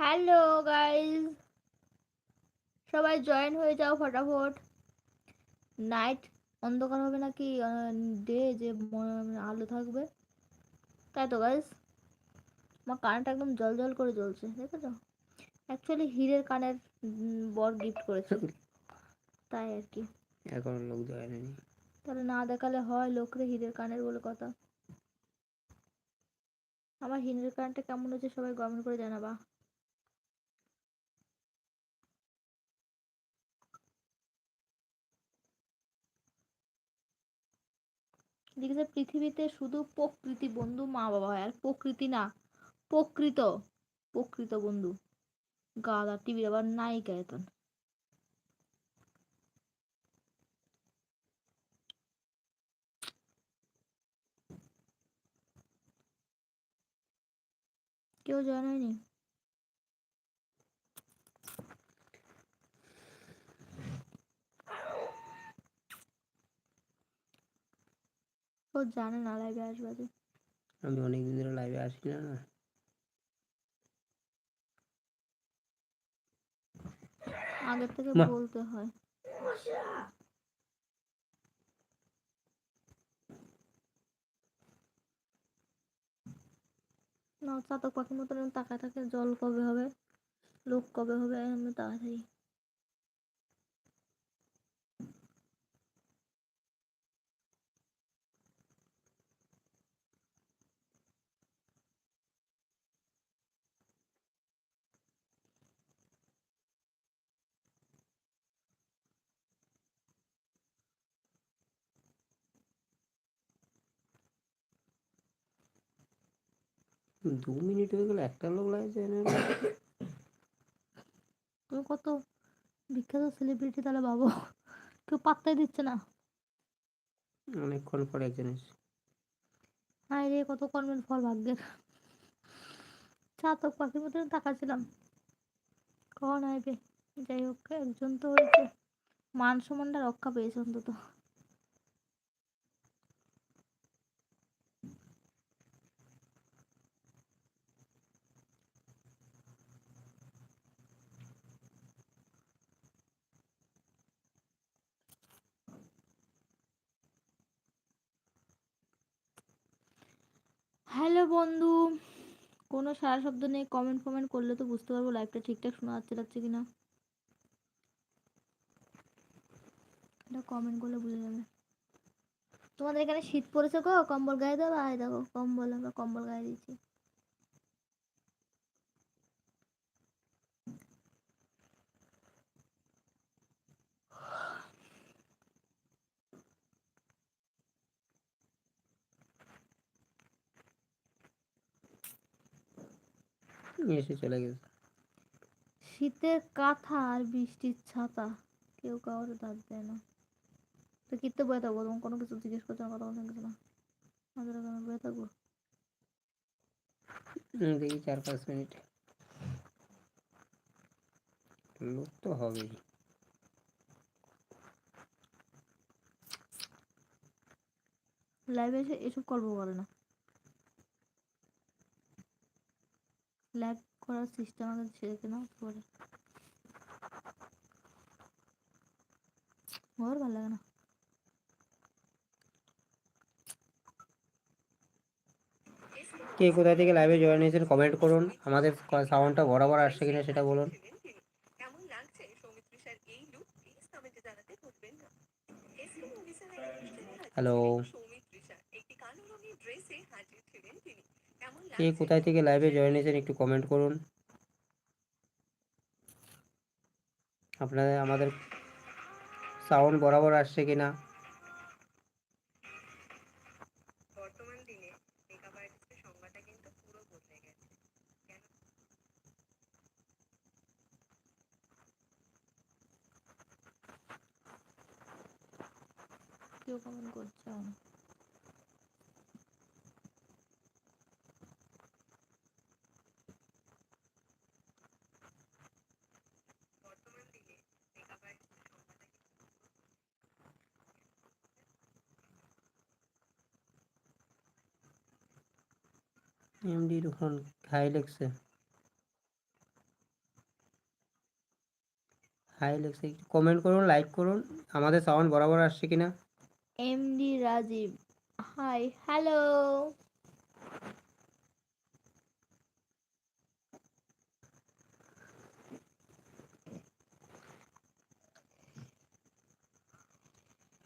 Hello guys সবাই join হয়ে যাও ফটাফট। নাইট অন্ধকার হবে নাকি? ডে যে আলো থাকবে। তাই তো গাইস আমার কানটা একদম জল জল করে জ্বলছে দেখেছ? অ্যাকচুয়ালি হীরের কানের বর গিফট করেছে। তাই আর কি। এখন লোক জয়েন হয়নি তাহলে না দেখালে হয় লোকরে হীরের কানের বলে কথা। আমার হীরের কানটা কেমন হচ্ছে সবাই কমেন্ট করে জানাবা। দেখেছে পৃথিবীতে শুধু প্রকৃতি বন্ধু মা বাবা হয়, আর প্রকৃতি না, প্রকৃত প্রকৃত বন্ধু। গাদা টিভির আবার নায়িকা এখন কেউ জয়েন ও জানে না লাইভে আসবে আজ। আমি অনেকদিন ধরে লাইভে আসি না না। আগের থেকে বলতে হয়। না চাতক পাখির মতন তাকায় থাকে জল কবে হবে লোক কবে হবে আমি তাকায় থাকি। দু মিনিট হয়ে গেল একটা লোক তুমি কত বিখ্যাত সেলিব্রিটি তাহলে ভাবো কেউ পাত্তাই দিচ্ছে না। অনেকক্ষণ পরে একজন এসেছে। হায় রে কত কর্মের ফল ভাগ্যের। চাতক পাখির মতন তাকাচ্ছিলাম। কখন আইবে যাই হোক একজন তো হয়েছে। মান সম্মানটা রক্ষা পেয়েছে অন্তত। হ্যালো বন্ধু, কোনো সারা শব্দ নেই কমেন্ট ফমেন্ট করলে তো বুঝতে পারব লাইভটা ঠিকঠাক শোনা যাচ্ছে যাচ্ছে কিনা। এটা কমেন্ট করলে বুঝে যাবে। তোমাদের এখানে শীত পড়েছে গো, কম্বল গায়ে দেবো আয় দেখো কম্বল আমরা কম্বল গায়ে দিচ্ছি এসে চলে গেছে। শীতের কাঁথা আর বৃষ্টির ছাতা কেউ কাউরে দাঁত দেয় না। তো কিত্তে বয়ে থাকব? তোমার কোনো কিছু জিজ্ঞেস করছ না কথা বলছো না কিছু না। আমাদের এখানে বয়ে থাকব? দেখি চার পাঁচ মিনিট। লোক তো হবেই। লাইভে এসে এসব গল্প করে না। লাইভ করার সিস্টেম আমাদের ছেড়ে না পরে ওর ভালো লাগে না। কে কোথা থেকে লাইভে জয়েন হয়েছেন কমেন্ট করুন। আমাদের সাউন্ডটা বরাবর আসছে কিনা সেটা বলুন। হ্যালো কে কোথায় থেকে লাইভে জয়েন হয়েছেন একটু কমেন্ট করুন। আপনাদের আমাদের সাউন্ড বরাবর আসছে কিনা? বর্তমান দিনে মেকআপ আর্টিস্টের সংজ্ঞাটা কিন্তু পুরো বদলে গেছে। কেউ কমেন্ট করছে? এমডি এখন খাই লাগছে হাই একটু কমেন্ট করুন লাইক করুন আমাদের সাউন্ড বরাবর আসছে কিনা? এমডি রাজীব হাই হ্যালো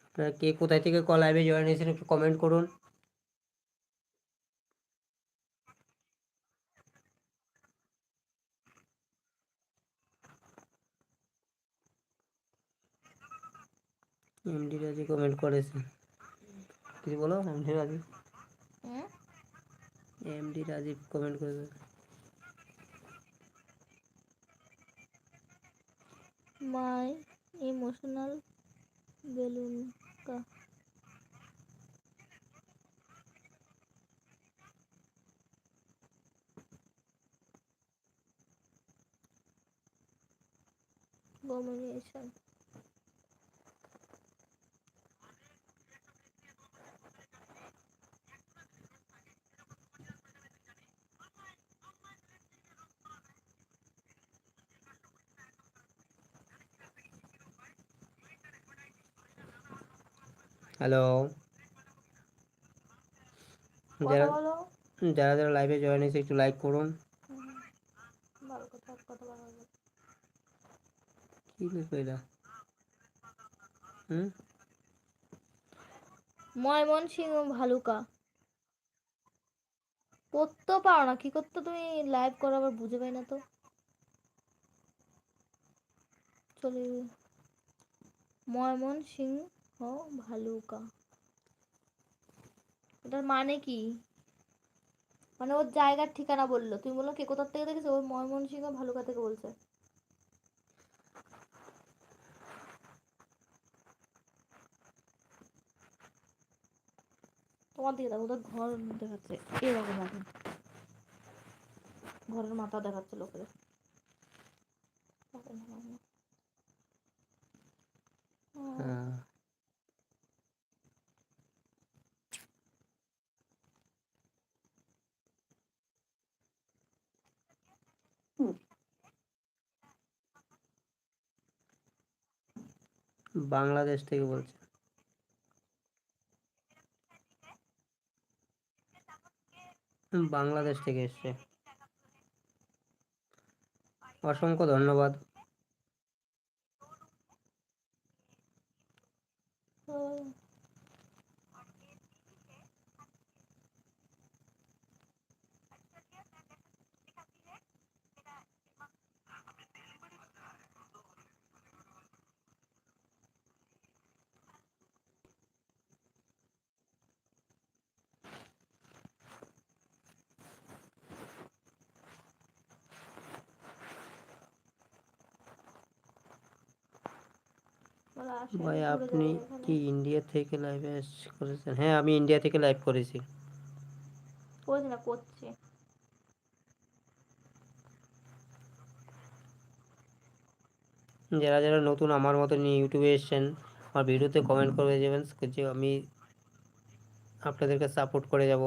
আপনারা কে কোথায় থেকে কল লাইভে জয়েন হয়েছেন একটু কমেন্ট করুন। এমডি রাজি কমেন্ট করেছে। কিছু বলো MD Rajib MD Rajib comment করেছে। মাই ইমোশনাল বেলুন কা। Abomination. হ্যালো। যারা যারা যারা লাইভে জয়েন হয়েছে একটু লাইক করুন। কি এটা? হুম? ময়মনসিংহ ভালুকা। করতেও পারো না কি করতে তুমি লাইভ করো আবার বুঝে পাই না তো। চলে ময়মনসিংহ ভালুকা। এটার মানে কি? মানে ওর জায়গার ঠিকানা বলল। তুমি বলল, কে? কোথার থেকে দেখেছ? ওই ময়মনসিংহ ভালুকা থেকে বলছে। তোমার দিকে দেখো, ওদের ঘর দেখাচ্ছে। এরকম এখন। ঘরের মাথা দেখাচ্ছে লোকের। হ্যাঁ। বাংলাদেশ থেকে বলছে। বাংলাদেশ থেকে এসছে। অসংখ্য ধন্যবাদ। ভাই আপনি কি ইন্ডিয়া থেকে লাইভ করেছেন? হ্যাঁ আমি ইন্ডিয়া থেকে লাইভ করেছি। করছি না করছি। যারা যারা নতুন আমার মতন ইউটিউবে এসেছেন আমার ভিডিওতে কমেন্ট করে যাবেন যে আমি আপনাদেরকে সাপোর্ট করে যাব।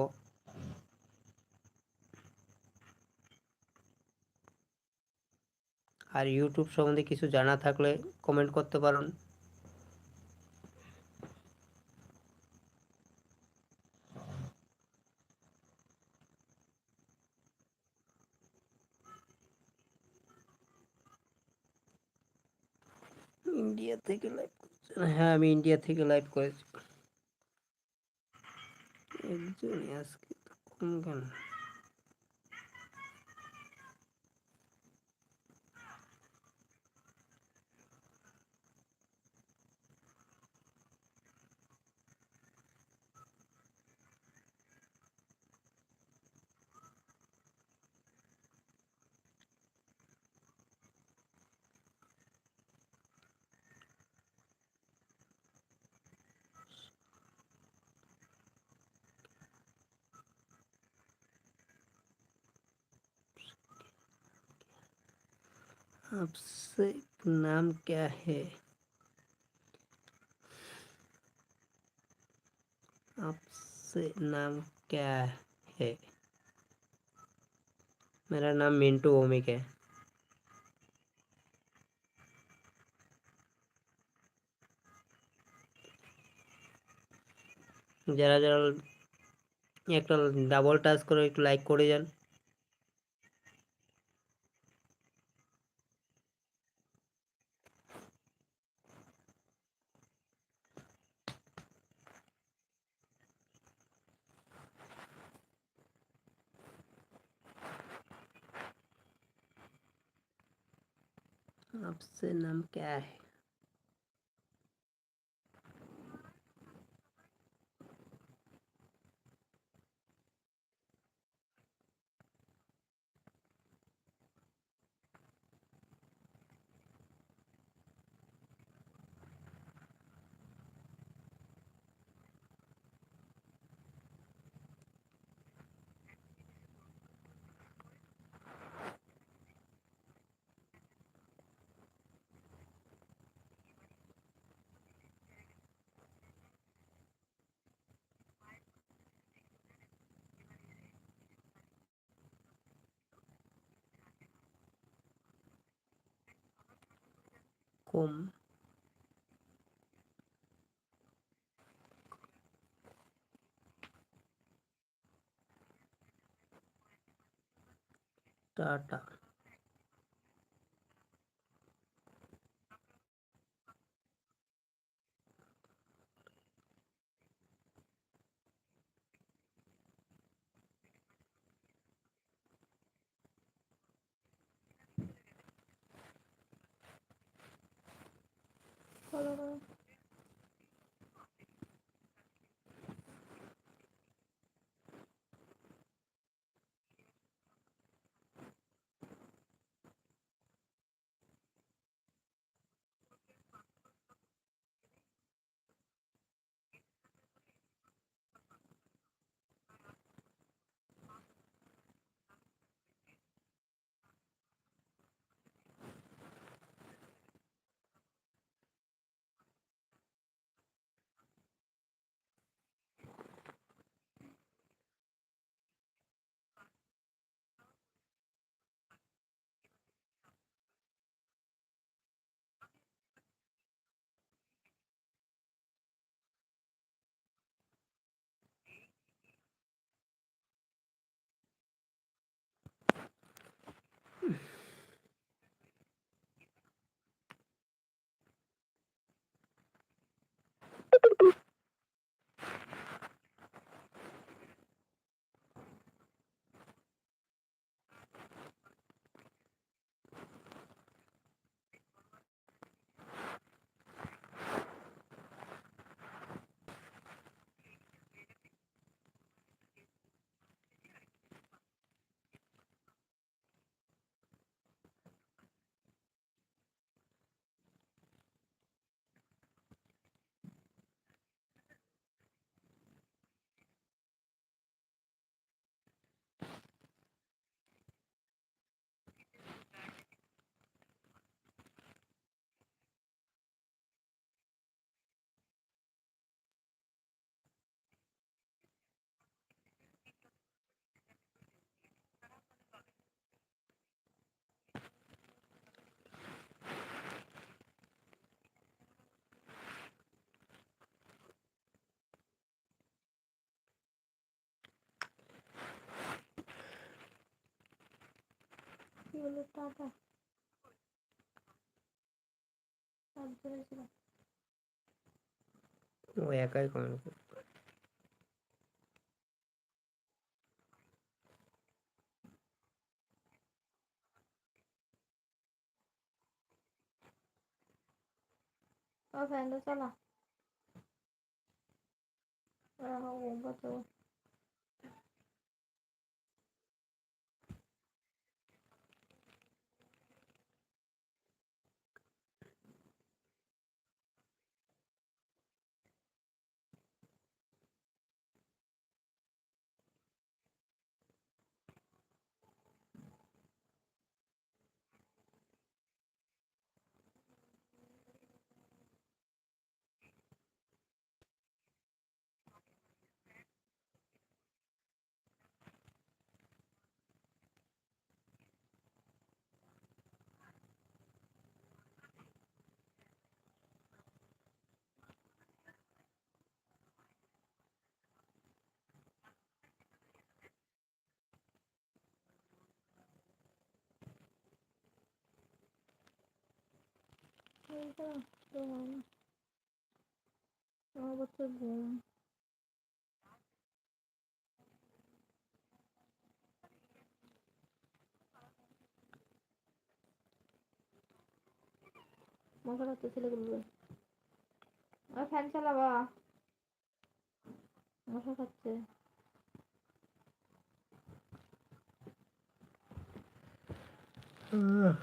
আর ইউটিউব সম্বন্ধে কিছু জানা থাকলে কমেন্ট করতে পারেন। ইন্ডিয়া থেকে লাইভ করছেন হ্যাঁ আমি ইন্ডিয়া থেকে লাইভ করেছি। একজন আজকে কম কেন? आपसे नाम क्या है? आपसे नाम क्या है? मेरा नाम मिंटू ओमिक है। जरा जरा एक डबल টাচ करो, एक लाइक कर যান आपसे नाम क्या है? কম টাটা কি বলে টাটা চার্জারে ছিল ও একাই কমেন্ট করে ও ফ্যানটা চালা রাখো বাঁচাবো আমার হচ্ছে ঘুম মশা খাচ্ছে ছেলেগুলো আর ফ্যান চালাবা মশা খাচ্ছে আহ।